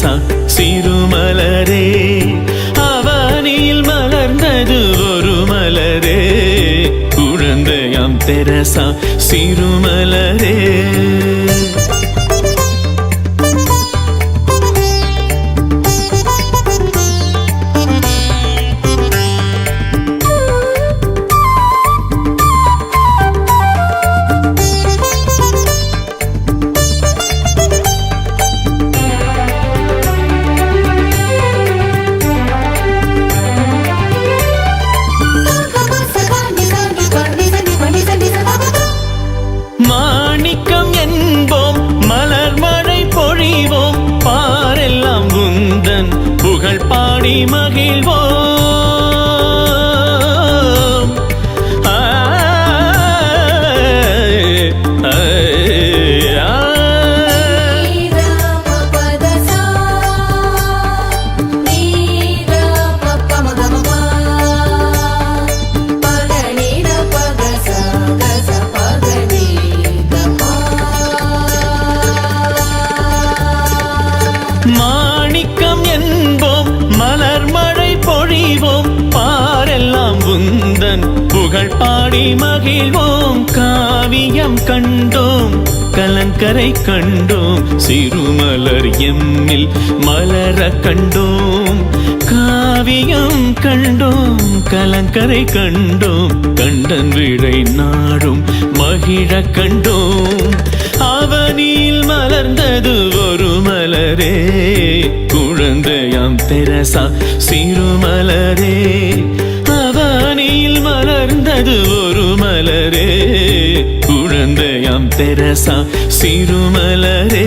சா சிறுமலரே அவனில் மலர்ந்தது ஒரு மலரே. குழந்தையாம் தெரசா சிறுமலரே. பாடி மகிழ்வோம் புகழ் பாடி மகிழ்வோம் காவியம் கண்டோம் கலங்கரை கண்டோம் சிறுமலர் எம்மில் மலர கண்டோம் காவியம் கண்டோம் கலங்கரை கண்டோம் கண்டன் விடை நாடும் மகிழ கண்டோம். அவனில் மலர்ந்தது ஒரு மலரே குழந்தையாம் தெரசா சிறுமலரே. அது ஒரு மலரே. குழந்தையாம் தெரசா சிறுமலரே.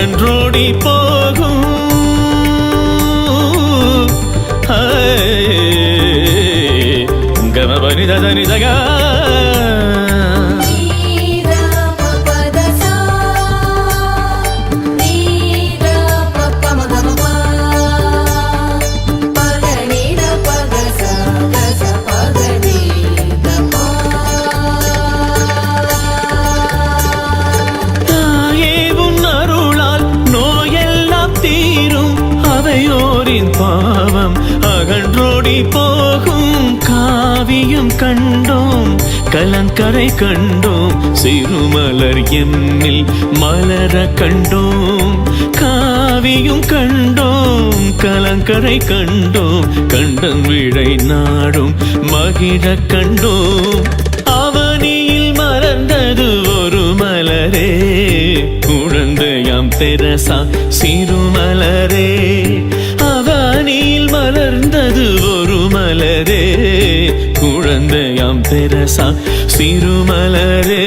அகன்றோடி போகும். கமபனி பாவம். அகன்றோடி போகும் காவியம் கண்டோம். கலங்கரை கண்டோம். சிறுமலர் எண்ணில் மலர கண்டோம். காவியும் கண்டோம். கலங்கரை கண்டோம். கண்டன் விடை நாடும். மகிழ கண்டோம். அவனியில் மலர்ந்தது ஒரு மலரே. குழந்தையாம் பெரசா சிறுமலரே. சிறுமலரே குழந்தையாம் தெரசா சிறுமலரே.